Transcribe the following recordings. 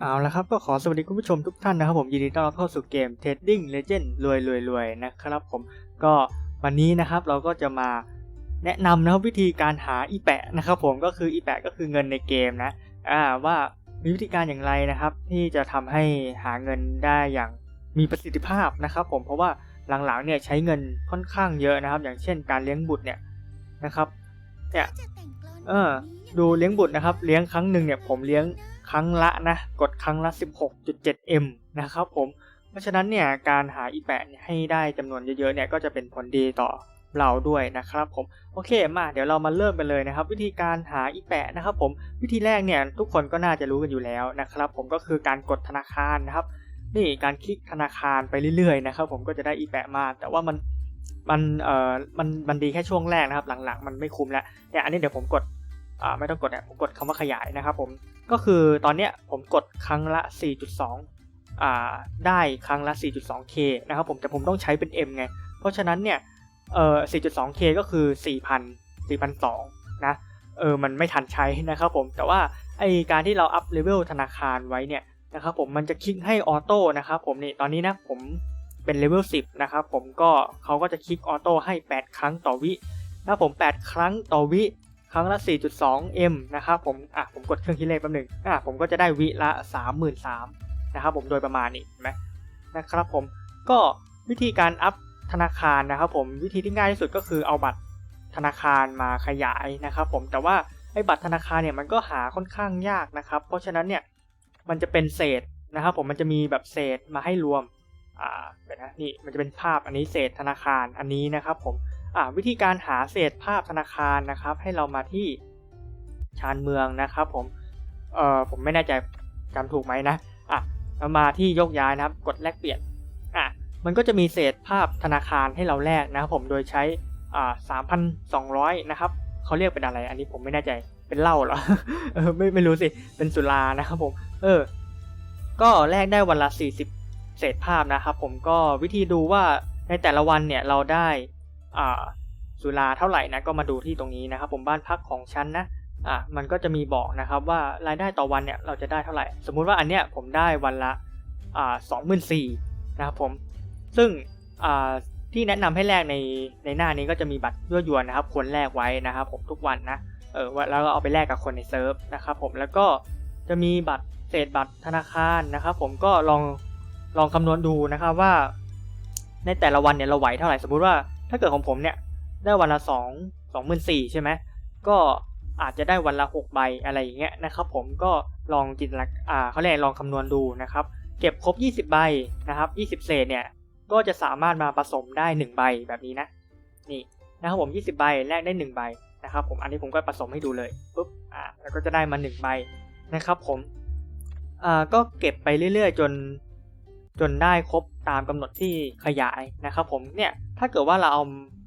เอาละครับก็ขอสวัสดีคุณผู้ชมทุกท่านนะครับผมยินดีต้อนรับเข้าสู่เกม Trading Legend รวยรวยรวยนะครับผมก็วันนี้นะครับเราก็จะมาแนะนำนะครับวิธีการหาอีแปะนะครับผมก็คืออีแปะก็คือเงินในเกมนะอ่าว่ามีวิธีการอย่างไรนะครับ ที่จะทำให้หาเงินได้อย่างมีประสิทธิภาพนะครับ ผมเพราะว่าหลังๆเนี่ยใช้เงินค่อนข้างเยอะนะครับ อย่างเช่นการเลี้ยงบุตรเนี่ยนะครับเนี่ยเออดูเลี้ยงบุตรนะครับ เลี้ยงครั้งหนึ่งเนี่ยผมเลี้ยง ครั้งละนะ กดครั้งละ 16.7m นะครับผมเพราะฉะนั้นเนี่ยการหาอีแปะให้ได้จำนวนเยอะๆเนี่ยก็จะเป็นผลดีต่อเราด้วยนะครับผมโอเคมาเดี๋ยวเรามาเริ่มกันเลยนะครับ วิธีการหาอีแปะนะครับผมวิธีแรกเนี่ยทุกคนก็น่าจะรู้กันอยู่แล้วนะครับผมก็คือการกดธนาคารนะครับ นี่การคลิกธนาคารไปเรื่อยๆนะครับผมก็จะได้อีแปะมา แต่ว่ามันมันเอ่อมันมันดีแค่ช่วงแรกนะครับ หลังๆ มันไม่คุ้มแล้วเนี่ยอันนี้เดี๋ยวผมกดอ่าไม่ต้องกดเนี่ยผมกดคำว่าขยายนะครับผม ก็คือตอนเนี้ยผมกดครั้งละ 4.2อ่าได้ครั้งละ 4.2k นะครับผมแต่ผมต้องใช้เป็น m ไง เพราะฉะนั้นเนี่ยเอ่อ 4.2k ก็คือ 4,000 4,200นะเออมันไม่ทันใช้นะครับผมแต่ว่าไอการที่เราอัพเลเวลธนาคารไว้เนี่ยนะครับผมมันจะคลิกให้ออโต้นะครับผมนี่ตอนนี้นะผมเป็นเลเวล10นะครับผมก็เขาก็จะคลิกออโต้ให้ 8 ครั้งต่อวินะผม 8 ครั้งต่อวิ ครั้งละ 4.2m นะครับผม อะ ผมกดเครื่องคิดเลขแป๊บหนึงอะ ผมก็จะได้วิละ 33,000นะครับผม โดยประมาณนี้เห็นไหมนะครับผม ก็วิธีการอัพธนาคารนะครับผม วิธีที่ง่ายที่สุดก็คือเอาบัตรธนาคารมาขยายนะครับผม แต่ว่าไอ้บัตรธนาคารเนี่ยมันก็หาค่อนข้างยากนะครับ เพราะฉะนั้นเนี่ย มันจะเป็นเศษนะครับผม มันจะมีแบบเศษมาให้รวม อ่าเดี๋ยวนะ นี่ มันจะเป็นภาพอันนี้เศษธนาคารอันนี้นะครับผม วิธีการหาเศษภาพธนาคารนะครับ ให้เรามาที่ชานเมืองนะครับ ผมเอ่อผมไม่แน่ใจจำถูกไหมนะอะเรามาที่ยกย้ายนะครับ กดแลกเปลี่ยนอะมันก็จะมีเศษภาพธนาคารให้เราแลกนะครับ ผมโดยใช้อ่าสามพันสองร้อยนะครับเขาเรียกเป็นอะไร อันนี้ผมไม่แน่ใจเป็นเหล้าเหรอเออไม่ไม่รู้สิเป็นสุรานะครับผม เออ ก็แลกได้วันละสี่สิบเศษภาพนะครับ ผมก็วิธีดูว่าในแต่ละวันเนี่ยเราได้ สุราเท่าไหร่นะก็มาดูที่ตรงนี้นะครับ ผมบ้านพักของฉันนะอะมันก็จะมีบอกนะครับว่ารายได้ต่อวันเนี่ยเราจะได้เท่าไหร่ สมมุติว่าอันเนี้ยผมได้วันละอ่าสองหมื่นสี่นะครับผมซึ่งอ่าที่แนะนำให้แลกในในหน้านี้ก็จะมีบัตรยั่วยวนนะครับควรแลกไว้นะครับ ผมทุกวันนะเออแล้วก็เอาไปแลกกับคนในเซิร์ฟนะครับผมแล้วก็จะมีบัตรเศษบัตรธนาคารนะครับ ผมก็ลองลองคำนวณดูนะครับว่า ในแต่ละวันเนี่ยเราไหวเท่าไหร่สมมุติว่า ถ้าเกิดของผมเนี่ยได้วันละสองสองหมื่นสี่ใช่ไหมก็อาจจะได้วันละหกใบอะไรอย่างเงี้ยนะครับ ผมก็ลองจินตนาอ่าเขาเรียกลองคำนวณดูนะครับ เก็บครบ 20 ใบนะครับ 20 เศษเนี่ยก็จะสามารถมาผสมได้ 1 ใบแบบนี้นะนี่นะครับผม 20 ใบแลกได้ 1 ใบนะครับ ผมอันนี้ผมก็ผสมให้ดูเลยปุ๊บอ่าแล้วก็จะได้มา 1 ใบนะครับ ผมอ่าก็เก็บไปเรื่อย ๆ จน จนได้ครบตามกำหนดที่ขยายนะครับผมเนี่ยถ้าเกิดว่าเราเอา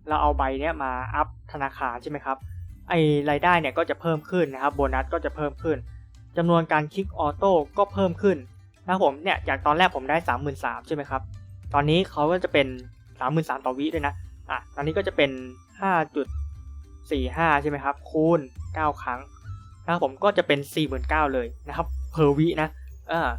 เราเอาใบเนี้ยมาอัพธนาคารใช่ไหมครับไอรายได้เนี่ยก็จะเพิ่มขึ้นนะครับโบนัสก็จะเพิ่มขึ้นจำนวนการคลิกออโต้ก็เพิ่มขึ้นนะครับผมเนี่ยจากตอนแรกผมได้ 3 3 0 0 0ใช่ไหมครับตอนนี้เขาก็จะเป็น 3 3 0 0 0ต่อวิด้วยนะอะตอนนี้ก็จะเป็น 5.45 ใช่ไหมครับคูณ 9 ครั้งนะครับผมก็จะเป็น 49,000เลยนะครับเพอร์วินะอ่า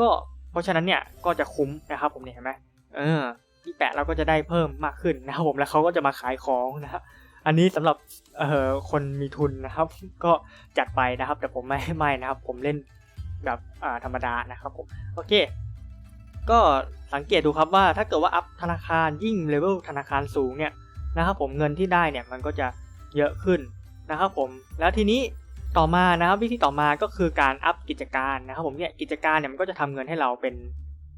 ก็ ราะฉะนั้นเนี่ยก็จะคุ้มนะครับผมเนี่ยเห็นไหมเออที่แปะเราก็จะได้เพิ่มมากขึ้นนะครับผมแล้วเขาก็จะมาขายของนะครับอันนี้สำหรับเอ่อคนมีทุนนะครับ ก็จัดไปนะครับ แต่ผมไม่ไม่นะครับ ผมเล่นแบบอ่าธรรมดานะครับผมโอเค ก็สังเกตดูครับว่าถ้าเกิดว่าอัพธนาคารยิ่งเลเวลธนาคารสูงเนี่ยนะครับผมเงินที่ได้เนี่ยมันก็จะเยอะขึ้นนะครับผมแล้วทีนี้ ต่อมานะครับวิธีต่อมาก็คือการอัพกิจการนะครับผมเนี่ยกิจการเนี่ยมันก็จะทำเงินให้เราเป็น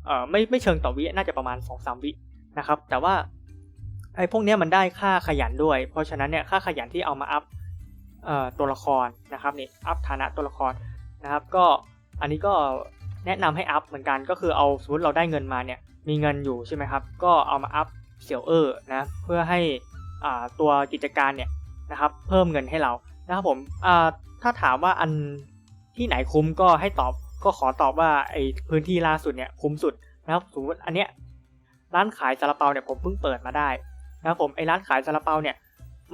เอ่อไม่ไม่เชิงต่อวิน่าจะประมาณ2อสวินะครับแต่ว่าไอ้พวกเนี้ยมันได้ค่าขยันด้วย เพราะฉะนั้นเนี่ยค่าขยันที่เอามาอัพเอ่อตัวละครนะครับนี่อัพฐานะตัวละครนะครับ ก็อันนี้ก็แนะนำให้อัพเหมือนกันก็คือเอาสมมติเราได้เงินมาเนี่ยมีเงินอยู่ใช่ไหมครับ ก็เอามาอัพเสี่ยวเออร์นะเพื่อให้อ่าตัวกิจการเนี่ยนะครับเพิ่มเงินให้เรานะครับผมอ่า ถ้าถามว่าอันที่ไหนคุ้มก็ให้ตอบก็ขอตอบว่าไอพื้นที่ล่าสุดเนี่ยคุ้มสุดนะครับสมมติอันเนี้ยร้านขายซาลาเปาเนี่ยผมเพิ่งเปิดมาได้นะครับผมไอร้านขายซาลาเปาเนี่ย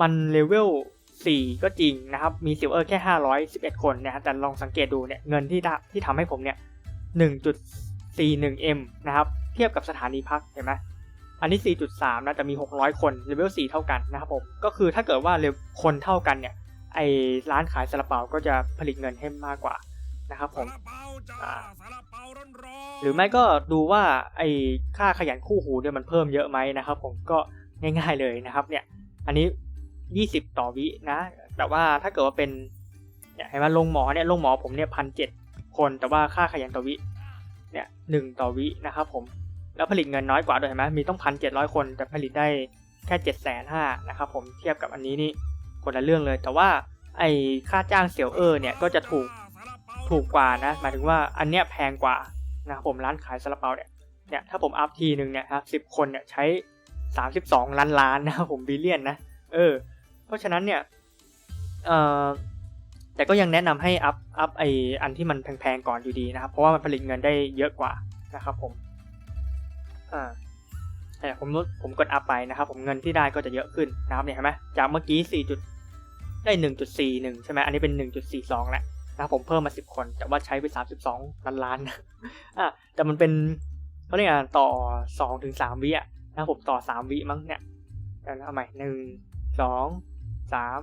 มันเลเวล4 ก็จริงนะครับ มีซิลเวอร์แค่ 511 คนนะฮะแต่ลองสังเกตดูเนี่ยเงินที่ที่ทำให้ผมเนี่ย 1.41m นะครับ เทียบกับสถานีพักเห็นไหมอันนี้ 4.3 นะแต่มี 600 คนเลเวล4เท่ากันนะครับผม ก็คือถ้าเกิดว่าเลเวลคนเท่ากันเนี่ย ไอร้านขายซาลาเปาก็จะผลิตเงินให้มากกว่านะครับผมอ่าหรือไม่ก็ดูว่าไอค่าขยันคู่หูเนี่ยมันเพิ่มเยอะไหมนะครับ ผมก็ง่าย ๆเลยนะครับ เนี่ย อันนี้ 20 ต่อวินะ แต่ว่าถ้าเกิดว่าเป็นเนี่ยเห็นไหมลงหมอเนี่ยลงหมอผมเนี่ยพันเคนแต่ว่าค่าขยันต่อวิเนี่ยหนึ่งต่อวินะครับผมแล้วผลิตเงินน้อยกว่าด้วยเห็นไหมมีต้องพันเจ็ดร้อยคนแต่ผลิตได้แค่เจ็ดแสนห้านะครับผมเทียบกับอันนี้นี่ คนละเรื่องเลย แต่ว่าไอค่าจ้างเสี่ยวเออร์เนี่ยก็จะถูกถูกกว่านะหมายถึงว่าอันเนี้ยแพงกว่านะครับผมร้านขายซาลาเปาเนี่ยเนี่ยถ้าผมอัพทีหนึ่งเนี่ยครับสิบคนเนี่ยใช้สามสิบสองล้านล้านนะครับผมบิลเลียนนะเออ เพราะฉะนั้นเนี่ยเอ่อแต่ก็ยังแนะนำให้อัพอัพไออันที่มันแพงๆก่อนอยู่ดีนะครับ เพราะว่ามันผลิตเงินได้เยอะกว่านะครับผมอ่าผมลดผมกดอัพไปนะครับ ผมเงินที่ได้ก็จะเยอะขึ้นนะครับเนี่ยเห็นไหมจากเมื่อกี้4จุด ได้ 1.41 ใช่ไหมอันนี้เป็น 1.42แล้วนะครับผมเพิ่มมา 10 คน แต่ว่าใช้ไป 32 ล้านล้านอ่าแต่มันเป็นเขาเรียกอะไรต่อ 2 ถึง 3 วิอะนะครับผมต่อ 3 วิมั้งเนี่ยเดี๋ยวเอาใหม่หนึ่งสองสาม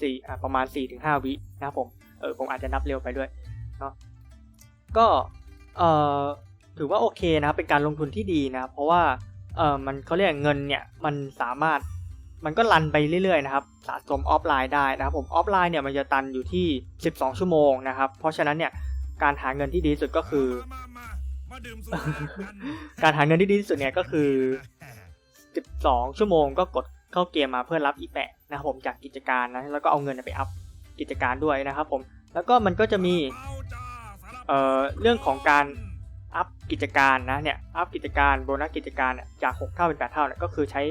สี่อ่าประมาณ4ถึง5วินะครับผมเออผมอาจจะนับเร็วไปด้วยเนาะก็เอ่อถือว่าโอเคนะครับเป็นการลงทุนที่ดีนะเพราะว่าเออมันเขาเรียกเงินเนี่ยมันสามารถ มันก็รันไปเรื่อยๆนะครับสะสมออฟไลน์ได้นะครับผมออฟไลน์เนี่ยมันจะตันอยู่ที่ 12 ชั่วโมงนะครับเพราะฉะนั้นเนี่ยการหาเงินที่ดีสุดก็คือ การหาเงินที่ดีที่สุดเนี่ยก็คือ 12 ชั่วโมงก็กดเข้าเกมมาเพื่อรับอีแปะนะครับผมจากกิจการนะแล้วก็เอาเงินไปอัพกิจการด้วยนะครับผมแล้วก็มันก็จะมีเอ่อเรื่องของการอัพกิจการนะเนี่ยอัพกิจการโบนัสกิจการจาก 6 เท่าเป็น 8 เท่าเนี่ยก็คือใช้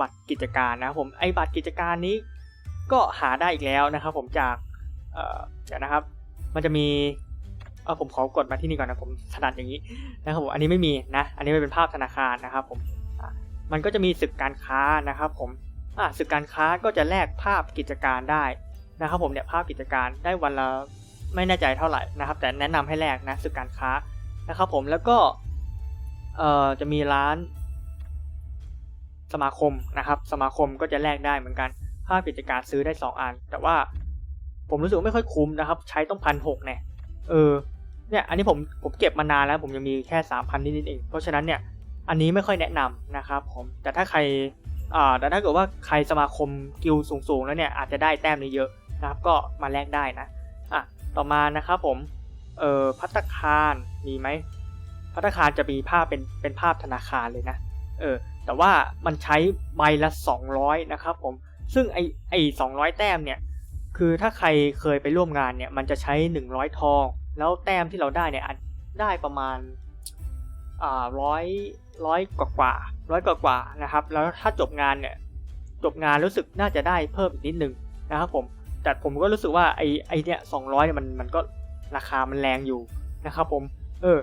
บัตรกิจการนะครับผมไอ้บัตรกิจการนี้ก็หาได้อีกแล้วนะครับผมจากเดี๋ยวนะครับ มันจะมีเออผมขอกดมาที่นี่ก่อนนะผมถนัดอย่างนี้นะครับผมอันนี้ไม่มีนะอันนี้ไม่เป็นภาพธนาคารนะครับผมมันก็จะมีศึกการค้านะครับ ผมอะศึกการค้าก็จะแลกภาพกิจการได้นะครับ ผมเนี่ยภาพกิจการได้วันละไม่แน่ใจเท่าไหร่นะครับ แต่แนะนำให้แลกนะศึกการค้านะครับ ผมแล้วก็จะมีร้าน สมาคมนะครับ สมาคมก็จะแลกได้เหมือนกันภาพกิจการซื้อได้ 2 อัน แต่ว่าผมรู้สึกไม่ค่อยคุ้มนะครับ ใช้ต้องพันหกเนี่ยเออเนี่ยอันนี้ผมผมเก็บมานานแล้ว ผมยังมีแค่สามพันนิดๆเอง เพราะฉะนั้นเนี่ยอันนี้ไม่ค่อยแนะนำนะครับผมแต่ถ้าใครอ่าแต่ถ้าเกิดว่าใครสมาคมกิลสูงๆ แล้วเนี่ยอาจจะได้แต้มนี้เยอะนะครับ ก็มาแลกได้นะอะต่อมานะครับผมเอ่อพัตตาคารมีไหมพัตตาคารจะมีภาพเป็นเป็นภาพธนาคารเลยนะเออ แต่ว่ามันใช้ใบละ 200 นะครับผม ซึ่งไอไอ200 แต้มเนี่ย คือถ้าใครเคยไปร่วมงานเนี่ย มันจะใช้ 100 ทอง แล้วแต้มที่เราได้เนี่ยอาจได้ประมาณอ่าร้อยร้อยกว่ากว่าร้อยกว่ากว่านะครับ แล้วถ้าจบงานเนี่ย จบงานรู้สึกน่าจะได้เพิ่มอีกนิดนึงนะครับผม แต่ผมก็รู้สึกว่าไอไอเนี่ยสองร้อยเนี่ยมันมันก็ราคามันแรงอยู่นะครับผม เออ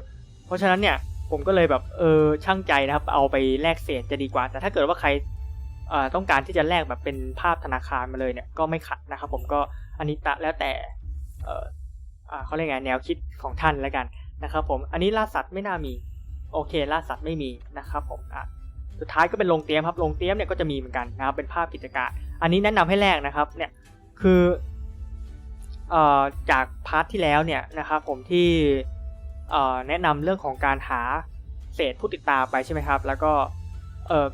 เพราะฉะนั้นเนี่ย ผมก็เลยแบบเออช่างใจนะครับ เอาไปแลกเศษจะดีกว่า แต่ถ้าเกิดว่าใครอ่อต้องการที่จะแลกแบบเป็นภาพธนาคารมาเลยเนี่ยก็ไม่ขัดนะครับผมก็อันนี้ตะแล้วแต่เอออ่าเขาเรียกไงแนวคิดของท่านแล้วกันนะครับผมอันนี้ล่าสัตว์ไม่น่ามีโอเคล่าสัตว์ไม่มีนะครับผมอะสุดท้ายก็เป็นลงเตรียมครับลงเตรียมเนี่ยก็จะมีเหมือนกันนะครับเป็นภาพกิจการอันนี้แนะนำให้แลกนะครับเนี่ยคืออ่อจากพาร์ทที่แล้วเนี่ยนะครับผมที่ แนะนำเรื่องของการหาเศษผู้ติดตามไปใช่ไหมครับ แล้วก็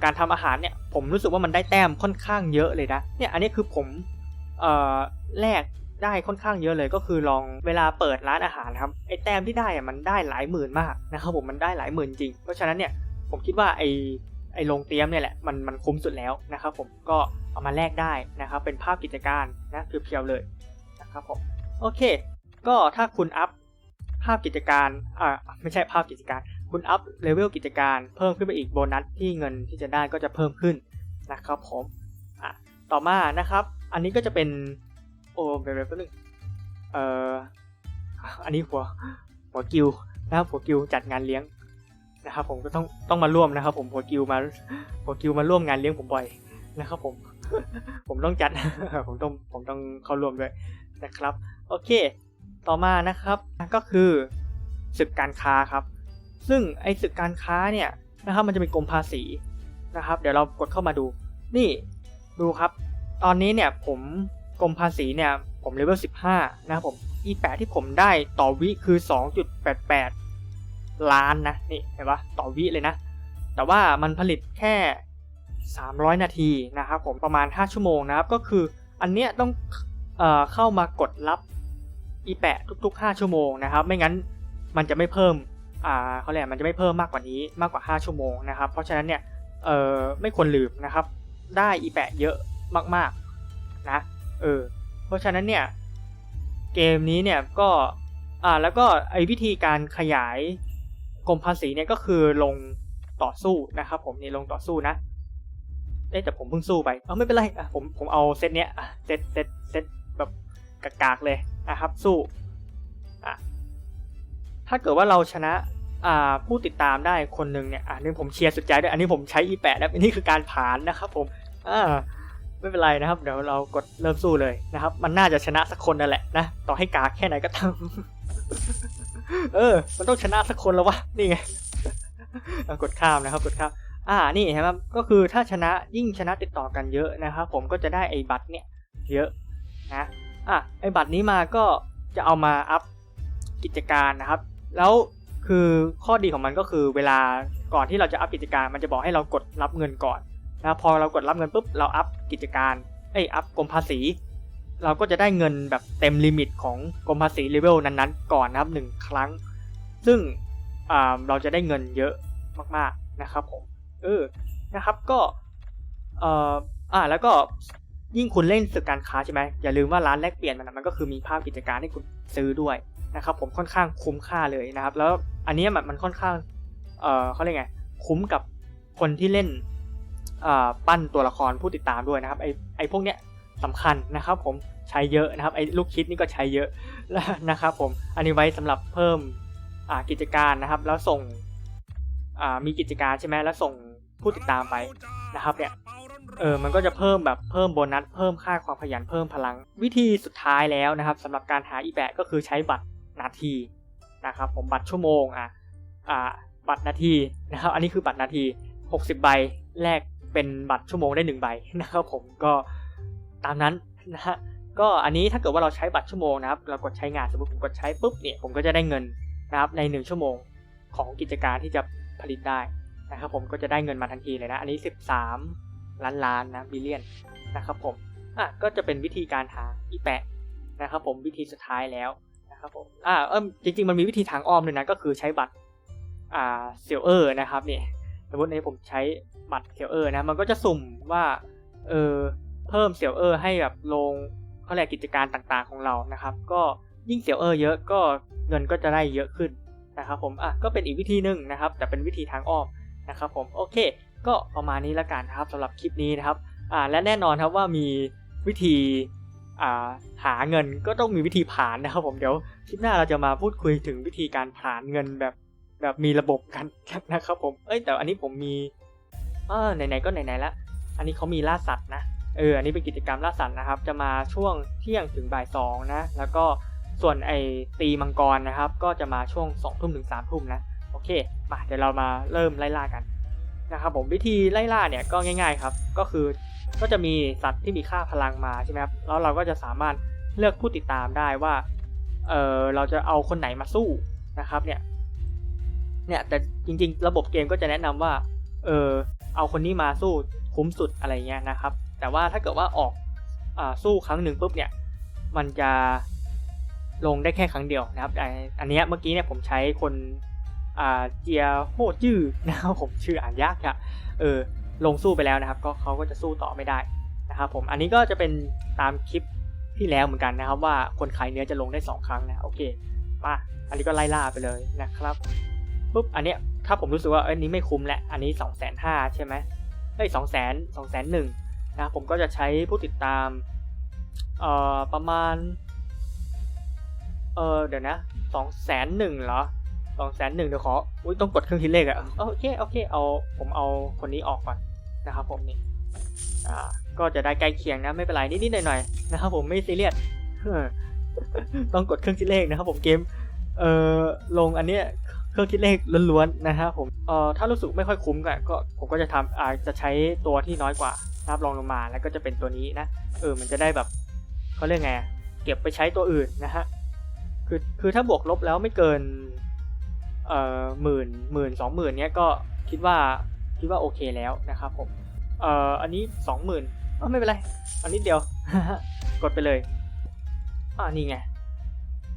การทำอาหารเนี่ยผมรู้สึกว่ามันได้แต้มค่อนข้างเยอะเลยนะเนี่ยอันนี้คือผมอแลกได้ค่อนข้างเยอะเลยก็คือลองเวลาเปิดร้านอาหารครับไอแต้มที่ได้อะมันได้หลายหมื่นมากนะครับผมมันได้หลายหมื่นจริง เพราะฉะนั้นเนี่ยผมคิดว่าไอไอลงเตรียมเนี่ยแหละมันมันคุ้มสุดแล้วนะครับผมก็เอามาแลกได้นะครับเป็นภาพกิจการนะเพียวๆเลยนะครับผมโอเค ก็ถ้าคุณอัพ ภาพกิจการอ่าไม่ใช่ภาพกิจการ คุณอัพเลเวลกิจการเพิ่มขึ้นไปอีกโบนัสที่เงินที่จะได้ก็จะเพิ่มขึ้นนะครับผมอะต่อมานะครับ อันนี้ก็จะเป็นโอ้เบรเบนึงเอ่ออันนี้หัวหัวกิวนะครับหัวกิวจัดงานเลี้ยงนะครับผมก็ต้องต้องมาร่วมนะครับ ผมหัวกิวมาหัวกิวมาร่วมงานเลี้ยงผมบ่อยนะครับผมผมต้องจัดผมต้องผมต้องเข้าร่วมด้วยนะครับ โอเค ต่อมานะครับก็คือศึกการค้าครับ ซึ่งไอ้ศึกการค้าเนี่ยนะครับมันจะเป็นกรมภาษีนะครับ เดี๋ยวเรากดเข้ามาดู นี่ดูครับ ตอนนี้เนี่ยผมกรมภาษีเนี่ยผมเลเวล15 นะครับผมอีแปะที่ผมได้ต่อวิคือ 2.88 ล้านนะนี่เห็นปะต่อวิเลยนะ แต่ว่ามันผลิตแค่ 300 นาทีนะครับผมประมาณ 5 ชั่วโมงนะครับ ก็คืออันเนี้ยต้องเอเข้ามากดรับ อีแปะทุก ๆ 5 ชั่วโมงนะครับ ไม่งั้นมันจะไม่เพิ่มอ่าเขาเรียกมันจะไม่เพิ่มมากกว่านี้มากกว่า 5 ชั่วโมงนะครับ เพราะฉะนั้นเนี่ยเอ่อไม่ควรลืมนะครับ ได้อีแปะเยอะมากๆนะเออเพราะฉะนั้นเนี่ยเกมนี้เนี่ยก็อ่าแล้วก็ไอวิธีการขยายกรมภาษีเนี่ยก็คือลงต่อสู้นะครับ ผมนี่ลงต่อสู้นะเอ๊แต่ผมเพิ่งสู้ไป เอาไม่เป็นไรอะผมผมเอาเซตเนี้ยเซตเซตเซต กากๆเลยนะครับสู้ถ้าเกิดว่าเราชนะผู้ติดตามได้คนหนึ่งเนี่ยอะนี่ผมเชียร์สุดใจด้วยอันนี้ผมใช้ e8 แล้วอันนี้คือการผ่านนะครับผมอ่าไม่เป็นไรนะครับ เดี๋ยวเรากดเริ่มสู้เลยนะครับ มันน่าจะชนะสักคนนั่นแหละนะต่อให้กากแค่ไหนก็ตามเออ มันต้องชนะสักคนแล้ววะนี่ไงกดข้ามนะครับกดข้ามอ่านี่ครับก็คือถ้าชนะยิ่งชนะติดต่อกันเยอะนะครับ ผมก็จะได้ไอ้บัตรเนี่ย เยอะนะ อะไอ้บัตรนี้มาก็จะเอามาอัพกิจการนะครับ แล้วคือข้อดีของมันก็คือเวลาก่อนที่เราจะอัพกิจการมันจะบอกให้เรากดรับเงินก่อนนะพอเรากดรับเงินปุ๊บเราอัพกิจการเอ้อัพกรมภาษี เราก็จะได้เงินแบบเต็มลิมิตของกรมภาษีเลเวลนั้นๆ ก่อนนะครับหนึ่งครั้ง ซึ่งเราจะได้เงินเยอะมากๆนะครับผมเออนะครับก็เอ่ออ่าแล้วก็ ยิ่งคุณเล่นศึกการค้าใช่ไหมอย่าลืมว่าร้านแลกเปลี่ยนมันมันก็คือมีภาพกิจการให้คุณซื้อด้วยนะครับผมค่อนข้างคุ้มค่าเลยนะครับ แล้วอันนี้มันมันค่อนข้าง เอ่อเขาเรียกไง คุ้มกับคนที่เล่นปั้นตัวละครผู้ติดตามด้วยนะครับ ไอไอพวกเนี้ยสำคัญนะครับผมใช้เยอะนะครับไอลูกคิดนี่ก็ใช้เยอะนะครับผมอันนี้ไว้สำหรับเพิ่มกิจการนะครับ แล้วส่งมีกิจการใช่ไหมแล้วส่งผู้ติดตามไปนะครับเนี่ย เออมันก็จะเพิ่มแบบเพิ่มโบนัสเพิ่มค่าความขยันเพิ่มพลัง วิธีสุดท้ายแล้วนะครับสำหรับการหาอีแบะก็คือใช้บัตรนาทีนะครับผมบัตรชั่วโมงอะอ่าบัตรนาทีนะครับอันนี้คือบัตรนาที 60 ใบแลกเป็นบัตรชั่วโมงได้1ใบนะครับผมก็ตามนั้นนะฮะก็อันนี้ถ้าเกิดว่าเราใช้บัตรชั่วโมงนะครับเรากดใช้งานสมมติผมกดใช้ปุ๊บเนี่ยผมก็จะได้เงินนะครับใน 1 ชั่วโมงของกิจการที่จะผลิตได้นะครับผมก็จะได้เงินมาทันทีเลยนะอันนี้ 13 ล้านล้านนะบิลเลียนนะครับผมอะก็จะเป็นวิธีการหาอีแปะนะครับผมวิธีสุดท้ายแล้วนะครับผมอ่าเออจริงๆมันมีวิธีทางอ้อมด้วยนะก็คือใช้บัตรอ่าเซลเออร์นะครับเนี่ยสมมติในผมใช้บัตรเซลเออร์นะมันก็จะสุ่มว่าเออเพิ่มเซลเออร์ให้แบบลงเขาเรียกกิจการต่างๆของเรานะครับ ก็ยิ่งเซลเออร์เยอะก็เงินก็จะได้เยอะขึ้นนะครับผมอะก็เป็นอีกวิธีหนึ่งนะครับ แต่เป็นวิธีทางอ้อมนะครับผมโอเค ก็ประมาณนี้แล้วกันครับสำหรับคลิปนี้นะครับอ่าและแน่นอนครับว่ามีวิธีอ่าหาเงินก็ต้องมีวิธีผ่านนะครับผมเดี๋ยวคลิปหน้าเราจะมาพูดคุยถึงวิธีการผ่านเงินแบบแบบมีระบบกันนะครับผมเอ้ยแต่อันนี้ผมมีเออไหนๆก็ไหนๆละอันนี้เขามีล่าสัตว์นะเอออันนี้เป็นกิจกรรมล่าสัตว์นะครับ จะมาช่วงเที่ยงถึงบ่ายสองนะแล้วก็ส่วนไอตีมังกรนะครับ ก็จะมาช่วงสองทุ่มถึงสามทุ่มนะโอเคมาเดี๋ยวเรามาเริ่มไล่ล่ากัน นะครับผมวิธีไล่ล่าเนี่ยก็ง่าย ๆครับ ก็คือก็จะมีสัตว์ที่มีค่าพลังมาใช่ไหมครับแล้วเราก็จะสามารถเลือกผู้ติดตามได้ว่าเออเราจะเอาคนไหนมาสู้นะครับเนี่ยเนี่ยแต่จริง ๆ ระบบเกมก็จะแนะนำว่าเออเอาคนนี้มาสู้คุ้มสุดอะไรเงี้ยนะครับ แต่ว่าถ้าเกิดว่าออกอ่าสู้ครั้งหนึ่งปุ๊บเนี่ยมันจะลงได้แค่ครั้งเดียวนะครับ อันนี้เมื่อกี้เนี่ยผมใช้คน อ่าเจียโฮจื้อนะครับผมชื่ออ่านยากอะเออลงสู้ไปแล้วนะครับ ก็เขาก็จะสู้ต่อไม่ได้นะครับผมอันนี้ก็จะเป็นตามคลิปที่แล้วเหมือนกันนะครับ ว่าคนขายเนื้อจะลงได้ 2 ครั้งนะโอเคมาอันนี้ก็ไล่ล่าไปเลยนะครับปุ๊บอันเนี้ยถ้าผมรู้สึกว่าเอ้ยนี้ไม่คุ้มแหละอันนี้2องแสนห้าใช่ไหมเอ้ยสองแสนสองแสนหนึ่งนะผมก็จะใช้ผู้ติดตามเอ่อประมาณเออเดี๋ยวนะสองแสนหนึ่งเหรอ สองแสนหนึ่งเดี๋ยวขอ อุ้ยต้องกดเครื่องคิดเลขอะโอเคโอเคเอาผมเอาคนนี้ออกก่อนนะครับผมนี่อ่าก็จะได้ใกล้เคียงนะไม่เป็นไรนิดๆหน่อยๆนะครับผมไม่ซีเรียสต้องกดเครื่องคิดเลขนะครับผมเกมเอ่อลงอันเนี้ยเครื่องคิดเลขล้วนๆนะฮะผมเอ่อถ้ารู้สึกไม่ค่อยคุ้มก็ก็ผมก็จะทำอาจจะใช้ตัวที่น้อยกว่านะครับลองลงมาแล้วก็จะเป็นตัวนี้นะเออมันจะได้แบบเขาเรียกไงเก็บไปใช้ตัวอื่นนะฮะคือคือถ้าบวกลบแล้วไม่เกิน เอ่อหมื่นหมื่นสองหมื่นเนี้ยก็คิดว่าคิดว่าโอเคแล้วนะครับผมเอ่ออันนี้สองหมื่นก็ไม่เป็นไรอันนี้เดียว กดไปเลยอ่านี่ไง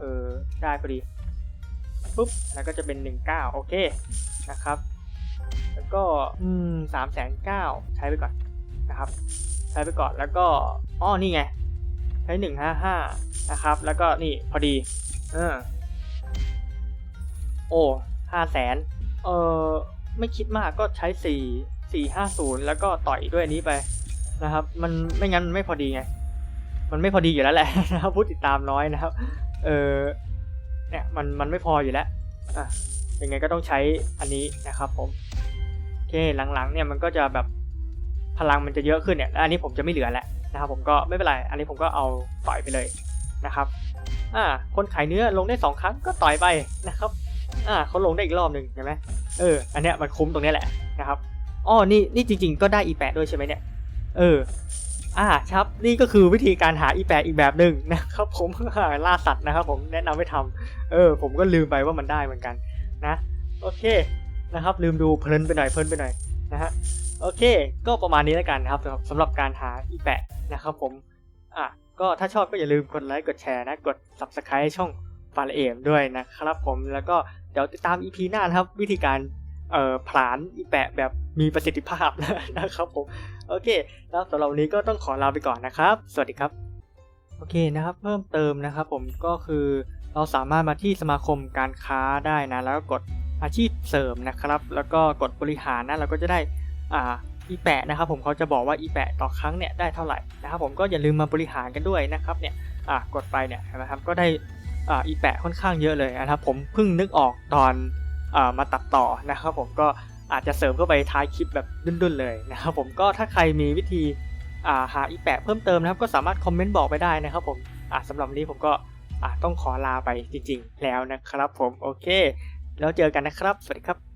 เออได้พอดีปุ๊บแล้วก็จะเป็นหนึ่งเก้าโอเคนะครับ แล้วก็อืมสามแสนเก้าใช้ไปก่อนนะครับ ใช้ไปก่อนแล้วก็อ้อนี่ไง ใช้หนึ่งห้าห้านะครับ แล้วก็นี่พอดี เออ โอ้ห้าแสนเออไม่คิดมากก็ใช้สี่สี่ห้าศูนย์แล้วก็ต่อยด้วยนี้ไปนะครับ มันไม่งั้นมันไม่พอดีไง มันไม่พอดีอยู่แล้วแหละนะครับผู้ติดตามน้อยนะครับ เออเนี่ยมันมันไม่พออยู่แล้วอะยังไงก็ต้องใช้อันนี้นะครับผมโอเคหลังๆเนี่ยมันก็จะแบบพลังมันจะเยอะขึ้นเนี่ยแล้วอันนี้ผมจะไม่เหลือแล้วนะครับผมก็ไม่เป็นไร อันนี้ผมก็เอาต่อยไปเลยนะครับอ่าคนขายเนื้อลงได้สองครั้งก็ต่อยไปนะครับ อ่าเขาลงได้อีกรอบหนึ่งใช่ไหมเออ อันเนี้ยมันคุ้มตรงเนี้ยแหละนะครับอ๋อนี่นี่จริง ๆ ก็ได้อีแปดด้วยใช่ไหมเนี่ย เออ อ่าครับ นี่ก็คือวิธีการหาอีแปะอีกแบบหนึ่งนะครับ ผมล่าสัตว์นะครับ ผมแนะนำให้ทำเออ ผมก็ลืมไปว่ามันได้เหมือนกันนะ โอเคนะครับ ลืมดูเพลินไปหน่อยเพลินไปหน่อยนะฮะ โอเค ก็ประมาณนี้แล้วกันนะครับสำหรับสำหรับการหาอีแปะนะครับผม อะ ก็ถ้าชอบก็อย่าลืมกดไลค์ กดแชร์นะ กด subscribe ช่องาร์เอมด้วยนะครับผมแล้วก็เดี๋ยวติดตาม EP หน้านะครับ วิธีการเอ่อผลาญอีแปะแบบมีประสิทธิภาพนะครับผมโอเค แล้วสำหรับวันนี้ก็ต้องขอลาไปก่อนนะครับ สวัสดีครับ โอเคนะครับ เพิ่มเติมนะครับ ผมก็คือเราสามารถมาที่สมาคมการค้าได้นะ แล้วก็กดอาชีพเสริมนะครับ แล้วก็กดบริหารนะเราก็จะได้อ่าอีแปะนะครับ ผมเขาจะบอกว่าอีแปะต่อครั้งเนี่ยได้เท่าไหร่นะครับ ผมก็อย่าลืมมาบริหารกันด้วยนะครับเนี่ยอ่ากดไปเนี่ยนะครับก็ได้ อีแปะค่อนข้างเยอะเลยนะครับผมเพิ่งนึกออกตอนอมาตัดต่อนะครับผมก็อาจจะเสริมเข้าไปท้ายคลิปแบบดุนๆเลยนะครับผมก็ถ้าใครมีวิธีาหาอีแปะเพิ่มเติมนะครับก็สามารถคอมเมนต์บอกไปได้นะครับผมอ่าสำหรับนี้ผมก็ต้องขอลาไปจริง ๆ แล้วนะครับผมโอเค แล้วเจอกันนะครับ สวัสดีครับ